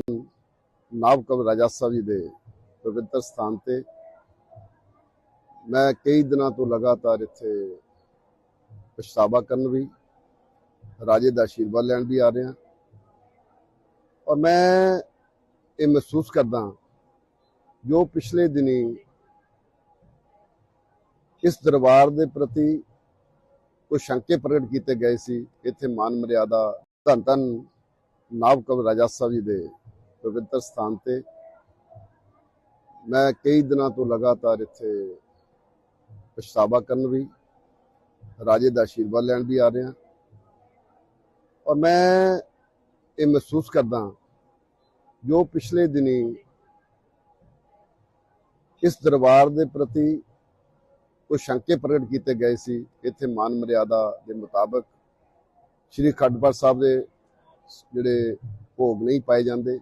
ਨਾਭ ਕਵ ਰਾਜਾ ਸਾਹਿਬ ਜੀ ਦੇ ਪਵਿੱਤਰ ਸਥਾਨ ਤੇ ਮੈਂ ਕਈ ਦਿਨਾਂ ਤੋਂ ਲਗਾਤਾਰ ਇੱਥੇ ਪਛਤਾਵਾ ਕਰਨ ਵੀ, ਰਾਜੇ ਦਾ ਆਸ਼ੀਰਵਾਦ ਲੈਣ ਵੀ ਆ ਰਿਹਾ ਔਰ ਮੈਂ ਇਹ ਮਹਿਸੂਸ ਕਰਦਾ ਜੋ ਪਿਛਲੇ ਦਿਨੀ ਇਸ ਦਰਬਾਰ ਦੇ ਪ੍ਰਤੀ ਕੁਝ ਸ਼ੰਕੇ ਪ੍ਰਗਟ ਕੀਤੇ ਗਏ ਸੀ, ਇੱਥੇ ਮਾਨ ਮਰਿਆਦਾ ਧੰਨ ਧੰਨ ਨਾਭ ਕਵ ਰਾਜਾ ਸਾਹਿਬ ਜੀ ਦੇ ਪਵਿੱਤਰ ਸਥਾਨ ਤੇ। ਮੈਂ ਕਈ ਦਿਨਾਂ ਤੋਂ ਲਗਾਤਾਰ ਇੱਥੇ ਪਛਤਾਵਾ ਕਰਨ ਵੀ, ਰਾਜੇ ਦਾ ਆਸ਼ੀਰਵਾਦ ਲੈਣ ਵੀ ਆ ਰਿਹਾ ਔਰ ਮੈਂ ਇਹ ਮਹਿਸੂਸ ਕਰਦਾ ਜੋ ਪਿਛਲੇ ਦਿਨੀ ਇਸ ਦਰਬਾਰ ਦੇ ਪ੍ਰਤੀ ਕੁਝ ਸ਼ੰਕੇ ਪ੍ਰਗਟ ਕੀਤੇ ਗਏ ਸੀ, ਇੱਥੇ ਮਾਨ ਮਰਿਆਦਾ ਦੇ ਮੁਤਾਬਕ, ਸ੍ਰੀ ਖੰਡਪਾਠ ਸਾਹਿਬ ਦੇ ਜਿਹੜੇ ਭੋਗ ਨਹੀਂ ਪਾਏ ਜਾਂਦੇ।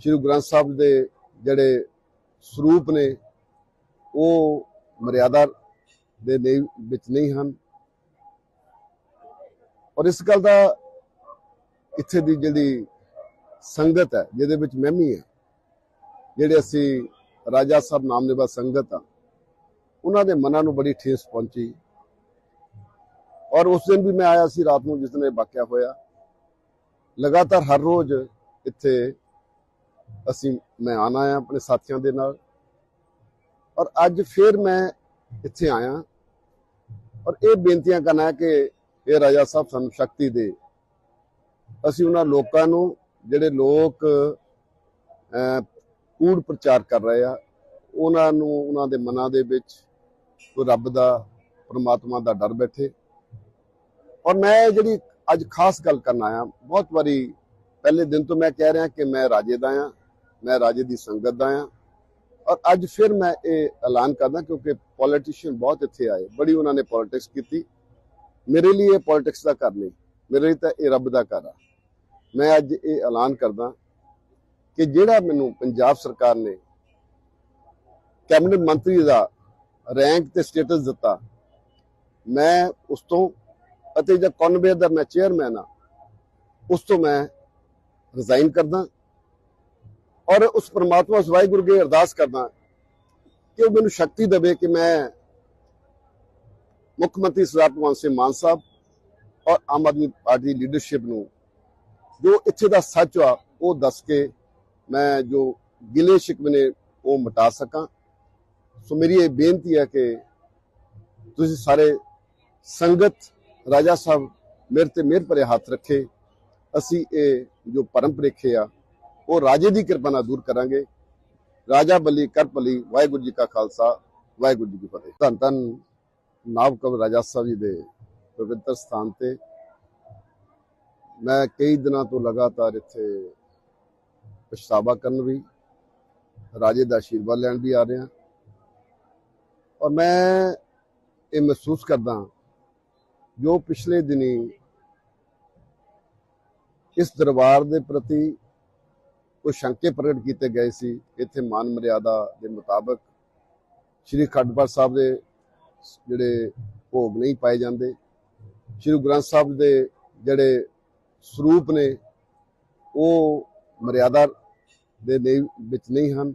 ਸ੍ਰੀ ਗੁਰੂ ਗ੍ਰੰਥ ਸਾਹਿਬ ਦੇ ਜਿਹੜੇ ਸਰੂਪ ਨੇ, ਉਹ ਮਰਿਆਦਾ ਦੇ ਨਹੀਂ- ਵਿੱਚ ਨਹੀਂ ਹਨ। ਔਰ ਇਸ ਗੱਲ ਦਾ ਇੱਥੇ ਦੀ ਜਿਹੜੀ ਸੰਗਤ ਹੈ, ਜਿਹਦੇ ਵਿੱਚ ਮੈਂ ਵੀ ਹਾਂ, ਜਿਹੜੇ ਅਸੀਂ ਰਾਜਾ ਸਾਹਿਬ ਨਾਮ ਦੇ ਬਾਅਦ ਸੰਗਤ ਆ ਉਹਨਾਂ ਦੇ ਮਨਾਂ ਨੂੰ ਬੜੀ ਠੇਸ ਪਹੁੰਚੀ। ਔਰ ਉਸ ਦਿਨ ਵੀ ਮੈਂ ਆਇਆ ਸੀ, ਰਾਤ ਨੂੰ ਜਿਸ ਦਿਨ ਇਹ ਵਾਕਿਆ ਹੋਇਆ। ਲਗਾਤਾਰ ਹਰ ਰੋਜ਼ ਇੱਥੇ ਅਸੀਂ ਮੈਂ ਆਣਾ ਆ ਆਪਣੇ ਸਾਥੀਆਂ ਦੇ ਨਾਲ। ਔਰ ਅੱਜ ਫਿਰ ਮੈਂ ਇੱਥੇ ਆਇਆ। ਔਰ ਇਹ ਬੇਨਤੀਆਂ ਕਰਨਾ ਹੈ ਕਿ ਇਹ ਰਾਜਾ ਸਾਹਿਬ ਸਾਨੂੰ ਸ਼ਕਤੀ ਦੇ। ਅਸੀਂ ਉਹਨਾਂ ਲੋਕਾਂ ਨੂੰ, ਜਿਹੜੇ ਲੋਕ ਕੂੜ ਪ੍ਰਚਾਰ ਕਰ ਰਹੇ ਆ, ਉਹਨਾਂ ਨੂੰ, ਉਹਨਾਂ ਦੇ ਮਨਾਂ ਦੇ ਵਿੱਚ ਕੋਈ ਰੱਬ ਦਾ, ਪਰਮਾਤਮਾ ਦਾ ਡਰ ਬੈਠੇ। ਔਰ ਮੈਂ ਜਿਹੜੀ ਅੱਜ ਖਾਸ ਗੱਲ ਕਰਨ ਆਇਆ, ਬਹੁਤ ਵਾਰੀ ਪਹਿਲੇ ਦਿਨ ਤੋਂ ਮੈਂ ਕਹਿ ਰਿਹਾ ਕਿ ਮੈਂ ਰਾਜੇ ਦਾ ਆ। ਮੈਂ ਰਾਜੇ ਦੀ ਸੰਗਤ ਦਾ ਆ ਔਰ ਅੱਜ ਫਿਰ ਮੈਂ ਇਹ ਐਲਾਨ ਕਰਦਾ ਕਿਉਂਕਿ ਪੋਲੀਟੀਸ਼ੀਅਨ ਬਹੁਤ ਇੱਥੇ ਆਏ। ਬੜੀ ਉਹਨਾਂ ਨੇ ਪੋਲਿਟਿਕਸ ਕੀਤੀ। ਮੇਰੇ ਲਈ ਇਹ ਪੋਲਿਟਿਕਸ ਦਾ ਘਰ ਨਹੀਂ। ਮੇਰੇ ਲਈ ਤਾਂ ਇਹ ਰੱਬ ਦਾ ਘਰ ਆ। ਮੈਂ ਅੱਜ ਇਹ ਐਲਾਨ ਕਰਦਾ ਕਿ ਜਿਹੜਾ ਮੈਨੂੰ ਪੰਜਾਬ ਸਰਕਾਰ ਨੇ ਕੈਬਨਿਟ ਮੰਤਰੀ ਦਾ ਰੈਂਕ ਤੇ ਸਟੇਟਸ ਦਿੱਤਾ, ਮੈਂ ਉਸ ਤੋਂ ਅਤੇ ਜਦ ਕਨਵੇਅਰ ਦਾ ਮੈਂ ਚੇਅਰਮੈਨ ਆ, ਉਸ ਤੋਂ ਮੈਂ ਰਿਜ਼ਾਈਨ ਕਰਦਾ। ਔਰ ਉਸ ਪਰਮਾਤਮਾ ਉਸ ਵਾਹਿਗੁਰੂ ਅੱਗੇ ਅਰਦਾਸ ਕਰਦਾ ਕਿ ਉਹ ਮੈਨੂੰ ਸ਼ਕਤੀ ਦੇਵੇ ਕਿ ਮੈਂ ਮੁੱਖ ਮੰਤਰੀ ਸਰਦਾਰ ਭਗਵੰਤ ਸਿੰਘ ਮਾਨ ਸਾਹਿਬ ਔਰ ਆਮ ਆਦਮੀ ਪਾਰਟੀ ਦੀ ਲੀਡਰਸ਼ਿਪ ਨੂੰ ਜੋ ਇੱਥੇ ਦਾ ਸੱਚ ਆ, ਉਹ ਦੱਸ ਕੇ ਮੈਂ ਜੋ ਗਿਲੇ ਸ਼ਿਕਵੇ ਨੇ ਉਹ ਮਿਟਾ ਸਕਾਂ। ਸੋ ਮੇਰੀ ਇਹ ਬੇਨਤੀ ਹੈ ਕਿ ਤੁਸੀਂ ਸਾਰੇ ਸੰਗਤ, ਰਾਜਾ ਸਾਹਿਬ ਮੇਰੇ ਤੇ ਮਿਹਰ ਭਰੇ ਹੱਥ ਰੱਖੇ। ਅਸੀਂ ਇਹ ਜੋ ਪਰਮ ਆ ਉਹ ਰਾਜੇ ਦੀ ਕਿਰਪਾ ਨਾਲ ਦੂਰ ਕਰਾਂਗੇ। ਰਾਜਾ ਬਲੀ, ਕਰ ਭਲੀ ਵਾਹਿਗੁਰੂ ਜੀ ਕਾ ਖਾਲਸਾ, ਵਾਹਿਗੁਰੂ ਜੀ ਕੀ ਫਤਿਹ। ਧੰਨ ਧੰਨ ਨਾਬ ਕਵ ਰਾਜਾ ਸਾਹਿਬ ਜੀ ਦੇ ਪਵਿੱਤਰ ਸਥਾਨ ਤੇ। ਮੈਂ ਕਈ ਦਿਨਾਂ ਤੋਂ ਲਗਾਤਾਰ ਇੱਥੇ ਪਛਤਾਵਾ ਕਰਨ ਵੀ, ਰਾਜੇ ਦਾ ਆਸ਼ੀਰਵਾਦ ਲੈਣ ਵੀ ਆ ਰਿਹਾ। ਔਰ ਮੈਂ ਇਹ ਮਹਿਸੂਸ ਕਰਦਾ ਜੋ ਪਿਛਲੇ ਦਿਨੀ ਇਸ ਦਰਬਾਰ ਦੇ ਪ੍ਰਤੀ ਕੁਝ ਸ਼ੰਕੇ ਪ੍ਰਗਟ ਕੀਤੇ ਗਏ ਸੀ। ਇੱਥੇ ਮਾਨ ਮਰਿਆਦਾ ਦੇ ਮੁਤਾਬਕ ਸ੍ਰੀ ਖੰਡਪਾਠ ਸਾਹਿਬ ਦੇ ਜਿਹੜੇ ਭੋਗ ਨਹੀਂ ਪਾਏ ਜਾਂਦੇ। ਸ੍ਰੀ ਗ੍ਰੰਥ ਸਾਹਿਬ ਦੇ ਜਿਹੜੇ ਸਰੂਪ ਨੇ, ਉਹ ਮਰਿਆਦਾ ਦੇ ਨਹੀਂ- ਵਿੱਚ ਨਹੀਂ ਹਨ।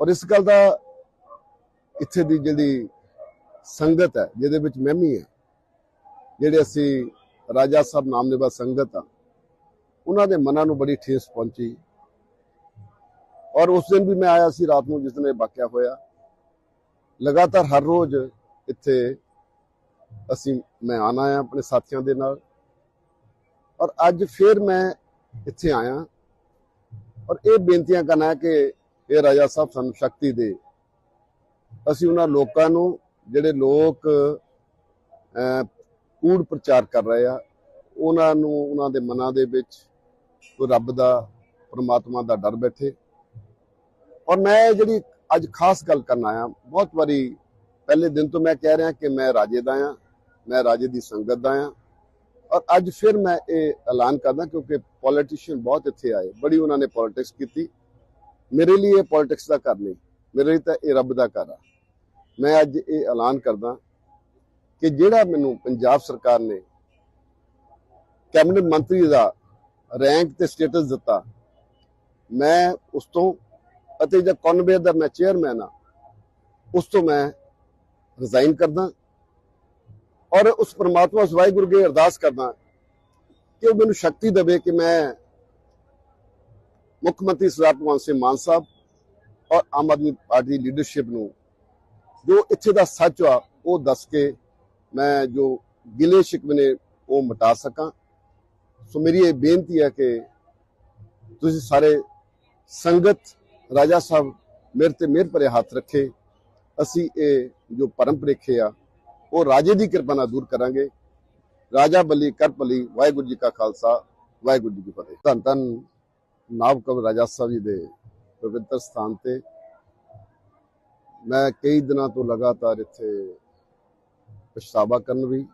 ਔਰ ਇਸ ਗੱਲ ਦਾ ਇੱਥੇ ਦੀ ਜਿਹੜੀ ਸੰਗਤ ਹੈ, ਜਿਹਦੇ ਵਿੱਚ ਮੈਂ ਵੀ ਹਾਂ, ਜਿਹੜੇ ਅਸੀਂ ਰਾਜਾ ਸਾਹਿਬ ਨਾਮ ਨਾਮਨੇਵਾ ਸੰਗਤ ਆ ਉਹਨਾਂ ਦੇ ਮਨਾਂ ਨੂੰ ਬੜੀ ਠੇਸ ਪਹੁੰਚੀ। ਔਰ ਉਸ ਦਿਨ ਵੀ ਮੈਂ ਆਇਆ ਸੀ ਰਾਤ ਨੂੰ ਜਿਸ ਦਿਨ ਇਹ ਵਾਕਿਆ ਹੋਇਆ। ਲਗਾਤਾਰ ਹਰ ਰੋਜ਼ ਇੱਥੇ ਅਸੀਂ ਮੈਂ ਆਣਾ ਆ ਆਪਣੇ ਸਾਥੀਆਂ ਦੇ ਨਾਲ। ਔਰ ਅੱਜ ਫਿਰ ਮੈਂ ਇੱਥੇ ਆਇਆ। ਔਰ ਇਹ ਬੇਨਤੀਆਂ ਕਰਨਾ ਹੈ ਕਿ ਇਹ ਰਾਜਾ ਸਾਹਿਬ ਸਾਨੂੰ ਸ਼ਕਤੀ ਦੇ। ਅਸੀਂ ਉਹਨਾਂ ਲੋਕਾਂ ਨੂੰ ਜਿਹੜੇ ਲੋਕ ਕੂੜ ਪ੍ਰਚਾਰ ਕਰ ਰਹੇ ਆ, ਉਹਨਾਂ ਨੂੰ, ਉਹਨਾਂ ਦੇ ਮਨਾਂ ਦੇ ਵਿੱਚ ਕੋਈ ਰੱਬ ਦਾ, ਪ੍ਰਮਾਤਮਾ ਦਾ ਡਰ ਬੈਠੇ। ਔਰ ਮੈਂ ਜਿਹੜੀ ਅੱਜ ਖਾਸ ਗੱਲ ਕਰਨ ਆਇਆ, ਬਹੁਤ ਵਾਰੀ ਪਹਿਲੇ ਦਿਨ ਤੋਂ ਮੈਂ ਕਹਿ ਰਿਹਾ ਕਿ ਮੈਂ ਰਾਜੇ ਦਾ ਆ, ਮੈਂ ਰਾਜੇ ਦੀ ਸੰਗਤ ਦਾ ਆ। ਔਰ ਅੱਜ ਫਿਰ ਮੈਂ ਇਹ ਐਲਾਨ ਕਰਦਾ ਕਿਉਂਕਿ ਪੋਲੀਟੀਸ਼ੀਅਨ ਬਹੁਤ ਇੱਥੇ ਆਏ, ਬੜੀ ਉਹਨਾਂ ਨੇ ਪੋਲਿਟਿਕਸ ਕੀਤੀ। ਮੇਰੇ ਲਈ ਇਹ ਪੋਲਿਟਿਕਸ ਦਾ ਘਰ ਨਹੀਂ, ਮੇਰੇ ਲਈ ਤਾਂ ਇਹ ਰੱਬ ਦਾ ਘਰ ਆ। ਮੈਂ ਅੱਜ ਇਹ ਐਲਾਨ ਕਰਦਾ ਕਿ ਜਿਹੜਾ ਮੈਨੂੰ ਪੰਜਾਬ ਸਰਕਾਰ ਨੇ, ਕੈਬਨਿਟ ਮੰਤਰੀ ਦਾ ਰੈਂਕ ਤੇ ਸਟੇਟਸ ਦਿੱਤਾ। ਮੈਂ ਉਸ ਤੋਂ, ਅਤੇ ਜਦ ਕਨਵੇਅਰ ਦਾ ਮੈਂ ਚੇਅਰਮੈਨ ਆ ਉਸ ਤੋਂ ਮੈਂ ਰਿਜ਼ਾਈਨ ਕਰਦਾ ਔਰ ਉਸ ਪਰਮਾਤਮਾ, ਉਸ ਵਾਹਿਗੁਰੂ ਅੱਗੇ ਅਰਦਾਸ ਕਰਦਾ ਕਿ ਉਹ ਮੈਨੂੰ ਸ਼ਕਤੀ ਦੇਵੇ ਕਿ ਮੈਂ ਮੁੱਖ ਮੰਤਰੀ ਸਰਦਾਰ ਭਗਵੰਤ ਸਿੰਘ ਮਾਨ ਸਾਹਿਬ ਔਰ ਆਮ ਆਦਮੀ ਪਾਰਟੀ ਦੀ ਲੀਡਰਸ਼ਿਪ ਨੂੰ ਜੋ ਇੱਥੇ ਦਾ ਸੱਚ ਆ, ਉਹ ਦੱਸ ਕੇ ਮੈਂ ਜੋ ਗਿਲੇ ਸ਼ਿਕਵੇ ਨੇ ਉਹ ਮਿਟਾ ਸਕਾਂ। ਸੋ ਮੇਰੀ ਇਹ ਬੇਨਤੀ ਹੈ ਕਿ ਤੁਸੀਂ ਸਾਰੇ ਸੰਗਤ, ਰਾਜਾ ਸਾਹਿਬ ਮੇਰੇ ਤੇ ਮਿਹਰ ਭਰੇ ਹੱਥ ਰੱਖੇ। ਅਸੀਂ ਇਹ ਜੋ ਪਰਮ ਭੁਲੇਖੇ ਆ, ਉਹ ਰਾਜੇ ਦੀ ਕਿਰਪਾ ਨਾਲ ਦੂਰ ਕਰਾਂਗੇ। ਰਾਜਾ ਬਲੀ, ਕਰ ਭਲੀ ਵਾਹਿਗੁਰੂ ਜੀ ਕਾ ਖਾਲਸਾ, ਵਾਹਿਗੁਰੂ ਜੀ ਕੀ ਫਤਿਹ। ਧੰਨ ਧੰਨ ਨਾਭ ਕਵ ਰਾਜਾ ਸਾਹਿਬ ਜੀ ਦੇ ਪਵਿੱਤਰ ਸਥਾਨ ਤੇ। ਮੈਂ ਕਈ ਦਿਨਾਂ ਤੋਂ ਲਗਾਤਾਰ ਇੱਥੇ ਪਛਤਾਵਾ ਕਰਨ ਵੀ,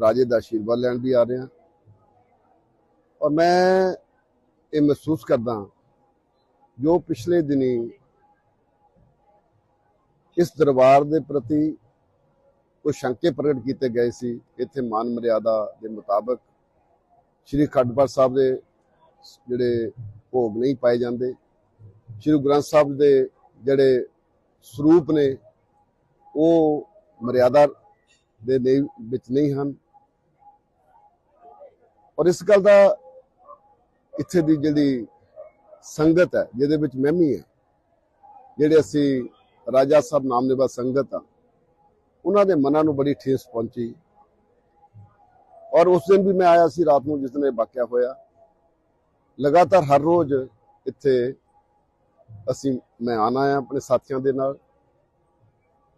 ਰਾਜੇ ਦਾ ਆਸ਼ੀਰਵਾਦ ਲੈਣ ਵੀ ਆ ਰਿਹਾ। ਔਰ ਮੈਂ ਇਹ ਮਹਿਸੂਸ ਕਰਦਾ ਜੋ ਪਿਛਲੇ ਦਿਨੀ ਇਸ ਦਰਬਾਰ ਦੇ ਪ੍ਰਤੀ ਕੁਝ ਸ਼ੰਕੇ ਪ੍ਰਗਟ ਕੀਤੇ ਗਏ ਸੀ, ਇੱਥੇ ਮਾਨ ਮਰਿਆਦਾ ਦੇ ਮੁਤਾਬਕ ਸ੍ਰੀ ਖੰਡਪਾਠ ਸਾਹਿਬ ਦੇ ਜਿਹੜੇ ਭੋਗ ਨਹੀਂ ਪਾਏ ਜਾਂਦੇ, ਸ੍ਰੀ ਗ੍ਰੰਥ ਸਾਹਿਬ ਦੇ ਜਿਹੜੇ ਸਰੂਪ ਨੇ, ਉਹ ਮਰਿਆਦਾ ਦੇ ਨਹੀਂ- ਵਿੱਚ ਨਹੀਂ ਹਨ। ਔਰ ਇਸ ਗੱਲ ਦਾ ਇੱਥੇ ਦੀ ਜਿਹੜੀ ਸੰਗਤ ਹੈ, ਜਿਹਦੇ ਵਿੱਚ ਮੈਂ ਵੀ ਹਾਂ, ਜਿਹੜੇ ਅਸੀਂ ਰਾਜਾ ਸਾਹਿਬ ਨਾਮ ਨਾਮਨੇਵਾ ਸੰਗਤ ਆ ਉਹਨਾਂ ਦੇ ਮਨਾਂ ਨੂੰ ਬੜੀ ਠੇਸ ਪਹੁੰਚੀ। ਔਰ ਉਸ ਦਿਨ ਵੀ ਮੈਂ ਆਇਆ ਸੀ ਰਾਤ ਨੂੰ ਜਿਸ ਦਿਨ ਇਹ ਵਾਕਿਆ ਹੋਇਆ। ਲਗਾਤਾਰ ਹਰ ਰੋਜ਼ ਇੱਥੇ ਅਸੀਂ ਮੈਂ ਆਣਾ ਆ ਆਪਣੇ ਸਾਥੀਆਂ ਦੇ ਨਾਲ।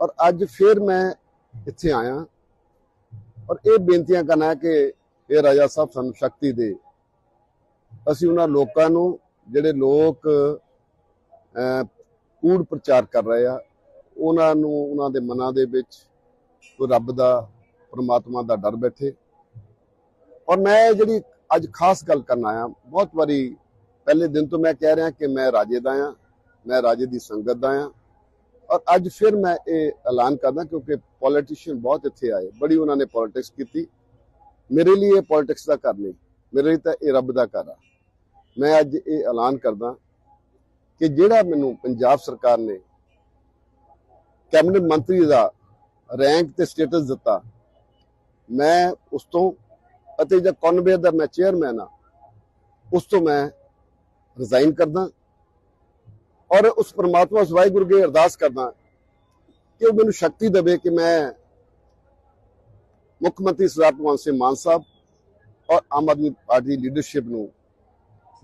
ਔਰ ਅੱਜ ਫਿਰ ਮੈਂ ਇੱਥੇ ਆਇਆ। ਔਰ ਇਹ ਬੇਨਤੀਆਂ ਕਰਨਾ ਕਿ ਇਹ ਰਾਜਾ ਸਾਹਿਬ ਸਾਨੂੰ ਸ਼ਕਤੀ ਦੇ ਅਸੀਂ ਉਹਨਾਂ ਲੋਕਾਂ ਨੂੰ, ਜਿਹੜੇ ਲੋਕ ਕੂੜ ਪ੍ਰਚਾਰ ਕਰ ਰਹੇ ਆ, ਉਹਨਾਂ ਨੂੰ, ਉਹਨਾਂ ਦੇ ਮਨਾਂ ਦੇ ਵਿੱਚ ਕੋਈ ਰੱਬ ਦਾ, ਪਰਮਾਤਮਾ ਦਾ ਡਰ ਬੈਠੇ। ਔਰ ਮੈਂ ਜਿਹੜੀ ਅੱਜ ਖਾਸ ਗੱਲ ਕਰਨ ਆਇਆ, ਬਹੁਤ ਵਾਰੀ ਪਹਿਲੇ ਦਿਨ ਤੋਂ ਮੈਂ ਕਹਿ ਰਿਹਾ ਕਿ ਮੈਂ ਰਾਜੇ ਦਾ ਆ, ਮੈਂ ਰਾਜੇ ਦੀ ਸੰਗਤ ਦਾ ਆ। ਔਰ ਅੱਜ ਫਿਰ ਮੈਂ ਇਹ ਐਲਾਨ ਕਰਦਾ ਕਿਉਂਕਿ ਪੋਲੀਟੀਸ਼ੀਅਨ ਬਹੁਤ ਇੱਥੇ ਆਏ, ਬੜੀ ਉਹਨਾਂ ਨੇ ਪੋਲਿਟਿਕਸ ਕੀਤੀ। ਮੇਰੇ ਲਈ ਇਹ ਪੋਲਿਟਿਕਸ ਦਾ ਘਰ ਨਹੀਂ। ਮੇਰੇ ਲਈ ਤਾਂ ਇਹ ਰੱਬ ਦਾ ਘਰ ਆ। ਮੈਂ ਅੱਜ ਇਹ ਐਲਾਨ ਕਰਦਾ ਕਿ ਜਿਹੜਾ ਮੈਨੂੰ ਪੰਜਾਬ ਸਰਕਾਰ ਨੇ ਕੈਬਨਿਟ ਮੰਤਰੀ ਦਾ ਰੈਂਕ ਤੇ ਸਟੇਟਸ ਦਿੱਤਾ, ਮੈਂ ਉਸ ਤੋਂ ਅਤੇ ਜਦ ਕਨਵੇਅਰ ਦਾ ਮੈਂ ਚੇਅਰਮੈਨ ਆ, ਉਸ ਤੋਂ ਮੈਂ ਰਿਜ਼ਾਈਨ ਕਰਦਾ ਔਰ ਉਸ ਪਰਮਾਤਮਾ ਉਸ ਵਾਹਿਗੁਰੂ ਅੱਗੇ ਅਰਦਾਸ ਕਰਦਾ ਕਿ ਉਹ ਮੈਨੂੰ ਸ਼ਕਤੀ ਦੇਵੇ ਕਿ ਮੈਂ ਮੁੱਖ ਮੰਤਰੀ ਸਰਦਾਰ ਭਗਵੰਤ ਸਿੰਘ ਮਾਨ ਸਾਹਿਬ ਔਰ ਆਮ ਆਦਮੀ ਪਾਰਟੀ ਦੀ ਲੀਡਰਸ਼ਿਪ ਨੂੰ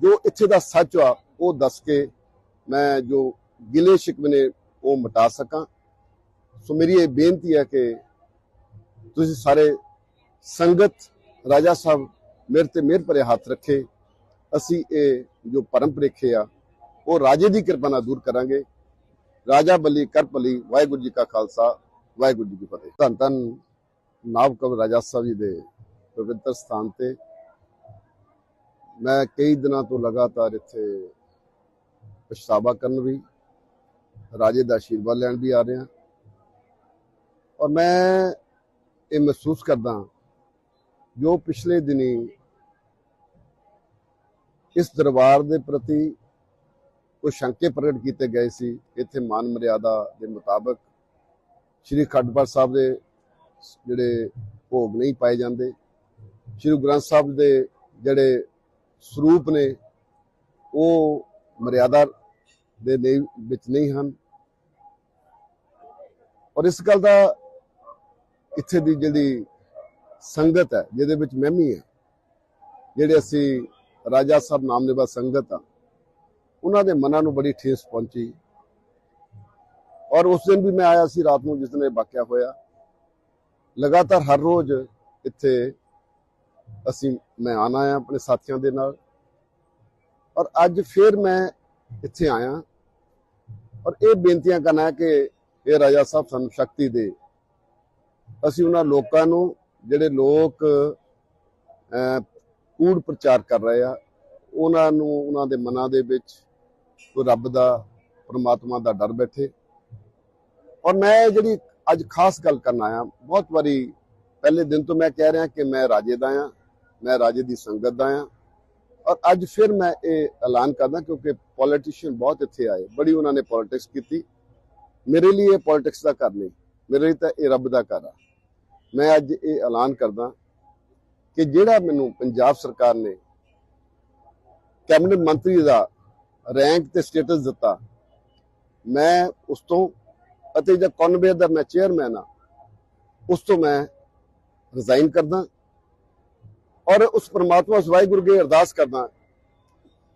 ਜੋ ਇੱਥੇ ਦਾ ਸੱਚ ਆ, ਉਹ ਦੱਸ ਕੇ ਮੈਂ ਜੋ ਗਿਲੇ ਸ਼ਿਕਵੇ ਨੇ ਉਹ ਮਿਟਾ ਸਕਾਂ। ਸੋ ਮੇਰੀ ਇਹ ਬੇਨਤੀ ਹੈ ਕਿ ਤੁਸੀਂ ਸਾਰੇ ਸੰਗਤ, ਰਾਜਾ ਸਾਹਿਬ ਮੇਰੇ ਤੇ ਮਿਹਰ ਭਰੇ ਹੱਥ ਰੱਖੇ। ਅਸੀਂ ਇਹ ਜੋ ਪਰਮ ਭੁਲੇਖੇ ਆ, ਉਹ ਰਾਜੇ ਦੀ ਕਿਰਪਾ ਨਾਲ ਦੂਰ ਕਰਾਂਗੇ। ਰਾਜਾ ਬਲੀ, ਕਰ ਭਲੀ, ਵਾਹਿਗੁਰੂ ਜੀ ਕਾ ਖਾਲਸਾ, ਵਾਹਿਗੁਰੂ ਜੀ ਕੀ ਫਤਿਹ। ਧੰਨ ਧੰਨ ਨਾਭ ਕਵ ਰਾਜਾ ਸਾਹਿਬ ਜੀ ਦੇ ਪਵਿੱਤਰ ਸਥਾਨ ਤੇ ਮੈਂ ਕਈ ਦਿਨਾਂ ਤੋਂ ਲਗਾਤਾਰ ਇੱਥੇ ਪਛਤਾਵਾ ਕਰਨ ਵੀ, ਰਾਜੇ ਦਾ ਆਸ਼ੀਰਵਾਦ ਲੈਣ ਵੀ ਆ ਰਿਹਾ। ਔਰ ਮੈਂ ਇਹ ਮਹਿਸੂਸ ਕਰਦਾ ਜੋ ਪਿਛਲੇ ਦਿਨੀ ਇਸ ਦਰਬਾਰ ਦੇ ਪ੍ਰਤੀ ਕੁਝ ਸ਼ੰਕੇ ਪ੍ਰਗਟ ਕੀਤੇ ਗਏ ਸੀ, ਇੱਥੇ ਮਾਨ ਮਰਿਆਦਾ ਦੇ ਮੁਤਾਬਕ ਸ੍ਰੀ ਖੰਡਪਾਠ ਸਾਹਿਬ ਦੇ ਜਿਹੜੇ ਭੋਗ ਨਹੀਂ ਪਾਏ ਜਾਂਦੇ। ਸ੍ਰੀ ਗੁਰੂ ਗ੍ਰੰਥ ਸਾਹਿਬ ਦੇ ਜਿਹੜੇ ਸਰੂਪ ਨੇ, ਉਹ ਮਰਿਆਦਾ ਦੇ ਨਹੀਂ- ਵਿੱਚ ਨਹੀਂ ਹਨ। ਔਰ ਇਸ ਗੱਲ ਦਾ ਇੱਥੇ ਦੀ ਜਿਹੜੀ ਸੰਗਤ ਹੈ, ਜਿਹਦੇ ਵਿੱਚ ਮੈਂ ਵੀ ਹਾਂ, ਜਿਹੜੇ ਅਸੀਂ ਰਾਜਾ ਸਾਹਿਬ ਨਾਮ ਨਾਮਨੇਵਾ ਸੰਗਤ ਆ ਉਹਨਾਂ ਦੇ ਮਨਾਂ ਨੂੰ ਬੜੀ ਠੇਸ ਪਹੁੰਚੀ। ਔਰ ਉਸ ਦਿਨ ਵੀ ਮੈਂ ਆਇਆ ਸੀ ਰਾਤ ਨੂੰ, ਜਿਸ ਦਿਨ ਇਹ ਵਾਕਿਆ ਹੋਇਆ। ਲਗਾਤਾਰ ਹਰ ਰੋਜ਼ ਇੱਥੇ ਅਸੀਂ ਮੈਂ ਆਣਾ ਆ ਆਪਣੇ ਸਾਥੀਆਂ ਦੇ ਨਾਲ। ਔਰ ਅੱਜ ਫਿਰ ਮੈਂ ਇੱਥੇ ਆਇਆ। ਔਰ ਇਹ ਬੇਨਤੀਆਂ ਕਰਨਾ ਹੈ ਕਿ ਇਹ ਰਾਜਾ ਸਾਹਿਬ ਸਾਨੂੰ ਸ਼ਕਤੀ ਦੇ। ਅਸੀਂ ਉਹਨਾਂ ਲੋਕਾਂ ਨੂੰ, ਜਿਹੜੇ ਲੋਕ ਕੂੜ ਪ੍ਰਚਾਰ ਕਰ ਰਹੇ ਆ, ਉਹਨਾਂ ਨੂੰ, ਉਹਨਾਂ ਦੇ ਮਨਾਂ ਦੇ ਵਿੱਚ ਕੋਈ ਰੱਬ ਦਾ, ਪਰਮਾਤਮਾ ਦਾ ਡਰ ਬੈਠੇ। ਔਰ ਮੈਂ ਜਿਹੜੀ ਅੱਜ ਖਾਸ ਗੱਲ ਕਰਨ ਆਇਆ, ਬਹੁਤ ਵਾਰੀ ਪਹਿਲੇ ਦਿਨ ਤੋਂ ਮੈਂ ਕਹਿ ਰਿਹਾ ਕਿ ਮੈਂ ਰਾਜੇ ਦਾ ਆ। ਮੈਂ ਰਾਜੇ ਦੀ ਸੰਗਤ ਦਾ ਆ ਔਰ ਅੱਜ ਫਿਰ ਮੈਂ ਇਹ ਐਲਾਨ ਕਰਦਾ ਕਿਉਂਕਿ ਪੋਲੀਟੀਸ਼ੀਅਨ ਬਹੁਤ ਇੱਥੇ ਆਏ। ਬੜੀ ਉਹਨਾਂ ਨੇ ਪੋਲਿਟਿਕਸ ਕੀਤੀ। ਮੇਰੇ ਲਈ ਇਹ ਪੋਲਿਟਿਕਸ ਦਾ ਘਰ ਨਹੀਂ। ਮੇਰੇ ਲਈ ਤਾਂ ਇਹ ਰੱਬ ਦਾ ਘਰ ਆ। ਮੈਂ ਅੱਜ ਇਹ ਐਲਾਨ ਕਰਦਾ ਕਿ ਜਿਹੜਾ ਮੈਨੂੰ ਪੰਜਾਬ ਸਰਕਾਰ ਨੇ ਕੈਬਨਿਟ ਮੰਤਰੀ ਦਾ ਰੈਂਕ ਤੇ ਸਟੇਟਸ ਦਿੱਤਾ, ਮੈਂ ਉਸ ਤੋਂ ਅਤੇ ਜਿਹੜਾ ਕਨਵੇਅਰ ਦਾ ਮੈਂ ਚੇਅਰਮੈਨ ਆ, ਉਸ ਤੋਂ ਮੈਂ ਰਿਜ਼ਾਈਨ ਕਰਦਾ। ਔਰ ਉਸ ਪਰਮਾਤਮਾ ਉਸ ਵਾਹਿਗੁਰੂ ਅੱਗੇ ਅਰਦਾਸ ਕਰਦਾ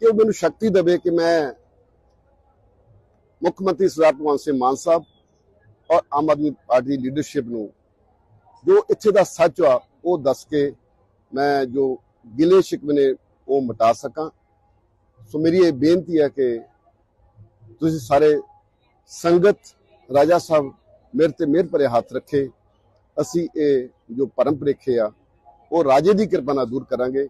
ਕਿ ਉਹ ਮੈਨੂੰ ਸ਼ਕਤੀ ਦੇਵੇ ਕਿ ਮੈਂ ਮੁੱਖ ਮੰਤਰੀ ਸਰਦਾਰ ਭਗਵੰਤ ਸਿੰਘ ਮਾਨ ਸਾਹਿਬ ਔਰ ਆਮ ਆਦਮੀ ਪਾਰਟੀ ਦੀ ਲੀਡਰਸ਼ਿਪ ਨੂੰ ਜੋ ਇੱਥੇ ਦਾ ਸੱਚ ਆ, ਉਹ ਦੱਸ ਕੇ ਮੈਂ ਜੋ ਗਿਲੇ ਸ਼ਿਕਵੇ ਨੇ ਉਹ ਮਿਟਾ ਸਕਾਂ। ਸੋ ਮੇਰੀ ਇਹ ਬੇਨਤੀ ਹੈ ਕਿ ਤੁਸੀਂ ਸਾਰੇ ਸੰਗਤ, ਰਾਜਾ ਸਾਹਿਬ ਮੇਰੇ ਤੇ ਮਿਹਰ ਭਰੇ ਹੱਥ ਰੱਖੇ। ਅਸੀਂ ਇਹ ਜੋ ਪਰਮ ਆ ਉਹ ਰਾਜੇ ਦੀ ਕਿਰਪਾ ਨਾਲ ਦੂਰ ਕਰਾਂਗੇ।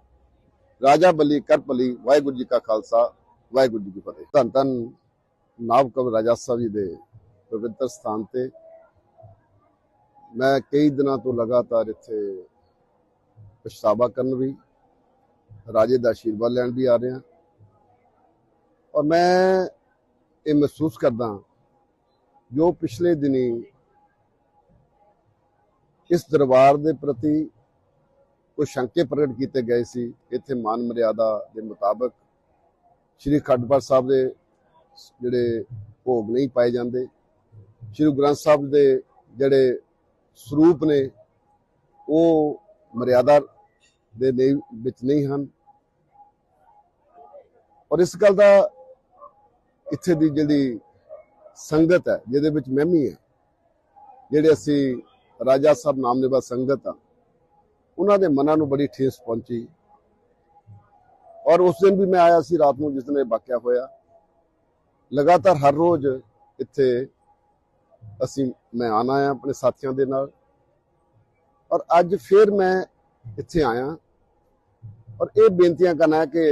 ਰਾਜਾ ਬਲੀ, ਕਰ ਭਲੀ, ਵਾਹਿਗੁਰੂ ਜੀ ਕਾ ਖਾਲਸਾ, ਵਾਹਿਗੁਰੂ ਜੀ ਕੀ ਫਤਿਹ। ਧੰਨ ਧੰਨ ਨਾਭ ਕਵ ਰਾਜਾ ਸਾਹਿਬ ਜੀ ਦੇ ਪਵਿੱਤਰ ਸਥਾਨ ਤੇ ਮੈਂ ਕਈ ਦਿਨਾਂ ਤੋਂ ਲਗਾਤਾਰ ਇੱਥੇ ਪਛਤਾਵਾ ਕਰਨ ਵੀ, ਰਾਜੇ ਦਾ ਆਸ਼ੀਰਵਾਦ ਲੈਣ ਵੀ ਆ ਰਿਹਾ। ਔਰ ਮੈਂ ਇਹ ਮਹਿਸੂਸ ਕਰਦਾ ਜੋ ਪਿਛਲੇ ਦਿਨੀ ਇਸ ਦਰਬਾਰ ਦੇ ਪ੍ਰਤੀ ਕੁਝ ਸ਼ੰਕੇ ਪ੍ਰਗਟ ਕੀਤੇ ਗਏ ਸੀ। ਇੱਥੇ ਮਾਨ ਮਰਿਆਦਾ ਦੇ ਮੁਤਾਬਕ ਸ੍ਰੀ ਖੰਡਪਾਠ ਸਾਹਿਬ ਦੇ ਜਿਹੜੇ ਭੋਗ ਨਹੀਂ ਪਾਏ ਜਾਂਦੇ। ਸ੍ਰੀ ਗ੍ਰੰਥ ਸਾਹਿਬ ਦੇ ਜਿਹੜੇ ਸਰੂਪ ਨੇ, ਉਹ ਮਰਿਆਦਾ ਦੇ ਨਹੀਂ ਵਿੱਚ ਨਹੀਂ ਹਨ। ਔਰ ਇਸ ਗੱਲ ਦਾ ਇੱਥੇ ਦੀ ਜਿਹੜੀ ਸੰਗਤ ਹੈ, ਜਿਹਦੇ ਵਿੱਚ ਮੈਂ ਵੀ ਹਾਂ, ਜਿਹੜੇ ਅਸੀਂ ਰਾਜਾ ਸਾਹਿਬ ਨਾਮ ਨਾਮਨੇਵਾ ਸੰਗਤ ਆ ਉਹਨਾਂ ਦੇ ਮਨਾਂ ਨੂੰ ਬੜੀ ਠੇਸ ਪਹੁੰਚੀ। ਔਰ ਉਸ ਦਿਨ ਵੀ ਮੈਂ ਆਇਆ ਸੀ ਰਾਤ ਨੂੰ ਜਿਸ ਦਿਨ ਇਹ ਵਾਕਿਆ ਹੋਇਆ। ਲਗਾਤਾਰ ਹਰ ਰੋਜ਼ ਇੱਥੇ ਅਸੀਂ ਮੈਂ ਆਣਾ ਆ ਆਪਣੇ ਸਾਥੀਆਂ ਦੇ ਨਾਲ। ਔਰ ਅੱਜ ਫਿਰ ਮੈਂ ਇੱਥੇ ਆਇਆ। ਔਰ ਇਹ ਬੇਨਤੀਆਂ ਕਰਨਾ ਕਿ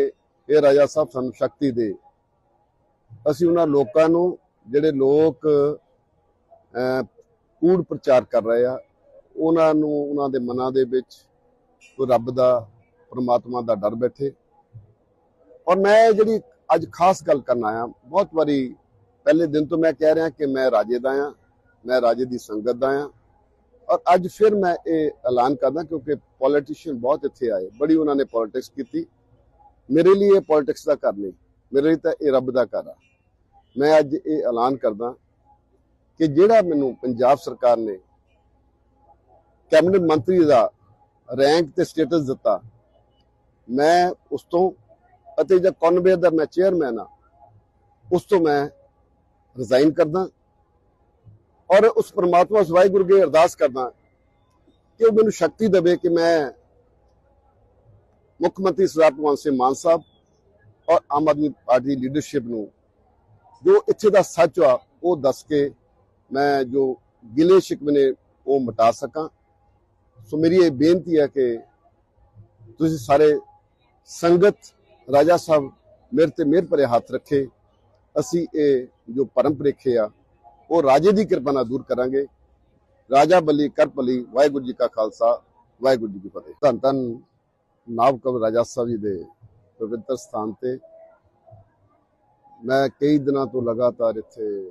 ਇਹ ਰਾਜਾ ਸਾਹਿਬ ਸਾਨੂੰ ਸ਼ਕਤੀ ਦੇ। ਅਸੀਂ ਉਹਨਾਂ ਲੋਕਾਂ ਨੂੰ ਜਿਹੜੇ ਲੋਕ ਕੂੜ ਪ੍ਰਚਾਰ ਕਰ ਰਹੇ ਆ, ਉਹਨਾਂ ਨੂੰ, ਉਹਨਾਂ ਦੇ ਮਨਾਂ ਦੇ ਵਿੱਚ ਕੋਈ ਰੱਬ ਦਾ, ਪਰਮਾਤਮਾ ਦਾ ਡਰ ਬੈਠੇ। ਔਰ ਮੈਂ ਜਿਹੜੀ ਅੱਜ ਖਾਸ ਗੱਲ ਕਰਨ ਆਇਆ, ਬਹੁਤ ਵਾਰੀ ਪਹਿਲੇ ਦਿਨ ਤੋਂ ਮੈਂ ਕਹਿ ਰਿਹਾ ਕਿ ਮੈਂ ਰਾਜੇ ਦਾ ਆ ਮੈਂ ਰਾਜੇ ਦੀ ਸੰਗਤ ਦਾ ਆ ਔਰ ਅੱਜ ਫਿਰ ਮੈਂ ਇਹ ਐਲਾਨ ਕਰਦਾ ਕਿਉਂਕਿ ਪੋਲੀਟੀਸ਼ੀਅਨ ਬਹੁਤ ਇੱਥੇ ਆਏ, ਬੜੀ ਉਹਨਾਂ ਨੇ ਪੋਲਿਟਿਕਸ ਕੀਤੀ। ਮੇਰੇ ਲਈ ਇਹ ਪੋਲਿਟਿਕਸ ਦਾ ਘਰ ਨਹੀਂ, ਮੇਰੇ ਲਈ ਤਾਂ ਇਹ ਰੱਬ ਦਾ ਘਰ ਆ। ਮੈਂ ਅੱਜ ਇਹ ਐਲਾਨ ਕਰਦਾ ਕਿ ਜਿਹੜਾ ਮੈਨੂੰ ਪੰਜਾਬ ਸਰਕਾਰ ਨੇ, ਕੈਬਨਿਟ ਮੰਤਰੀ ਦਾ ਰੈਂਕ ਤੇ ਸਟੇਟਸ ਦਿੱਤਾ। ਮੈਂ ਉਸ ਤੋਂ, ਅਤੇ ਜਿਹੜਾ ਕਨਵੇਅਰ ਦਾ ਮੈਂ ਚੇਅਰਮੈਨ ਆ ਉਸ ਤੋਂ ਮੈਂ ਰਿਜ਼ਾਈਨ ਕਰਦਾ ਔਰ ਉਸ ਪਰਮਾਤਮਾ ਉਸ ਵਾਹਿਗੁਰੂ ਅੱਗੇ ਅਰਦਾਸ ਕਰਦਾ ਕਿ ਉਹ ਮੈਨੂੰ ਸ਼ਕਤੀ ਦੇਵੇ ਕਿ ਮੈਂ ਮੁੱਖ ਮੰਤਰੀ ਸਰਦਾਰ ਭਗਵੰਤ ਸਿੰਘ ਮਾਨ ਸਾਹਿਬ ਔਰ ਆਮ ਆਦਮੀ ਪਾਰਟੀ ਦੀ ਲੀਡਰਸ਼ਿਪ ਨੂੰ ਜੋ ਇੱਥੇ ਦਾ ਸੱਚ ਆ, ਉਹ ਦੱਸ ਕੇ ਮੈਂ ਜੋ ਗਿਲੇ ਸ਼ਿਕਵੇ ਨੇ ਉਹ ਮਿਟਾ ਸਕਾਂ। ਸੋ ਮੇਰੀ ਇਹ ਬੇਨਤੀ ਹੈ ਕਿ ਤੁਸੀਂ ਸਾਰੇ ਸੰਗਤ, ਰਾਜਾ ਸਾਹਿਬ ਮੇਰੇ ਤੇ ਮਿਹਰ ਭਰੇ ਹੱਥ ਰੱਖੇ। ਅਸੀਂ ਇਹ ਜੋ ਪਰਮ ਪ੍ਰੀਖੇ ਆ, ਉਹ ਰਾਜੇ ਦੀ ਕਿਰਪਾ ਨਾਲ ਦੂਰ ਕਰਾਂਗੇ। ਰਾਜਾ ਬਲੀ, ਕਰ ਭਲੀ, ਵਾਹਿਗੁਰੂ ਜੀ ਕਾ ਖਾਲਸਾ, ਵਾਹਿਗੁਰੂ ਜੀ ਕੀ ਫਤਿਹ। ਧੰਨ ਧੰਨ ਨਾਭ ਕਵ ਰਾਜਾ ਸਾਹਿਬ ਜੀ ਦੇ ਪਵਿੱਤਰ ਸਥਾਨ ਤੇ। ਮੈਂ ਕਈ ਦਿਨਾਂ ਤੋਂ ਲਗਾਤਾਰ ਇੱਥੇ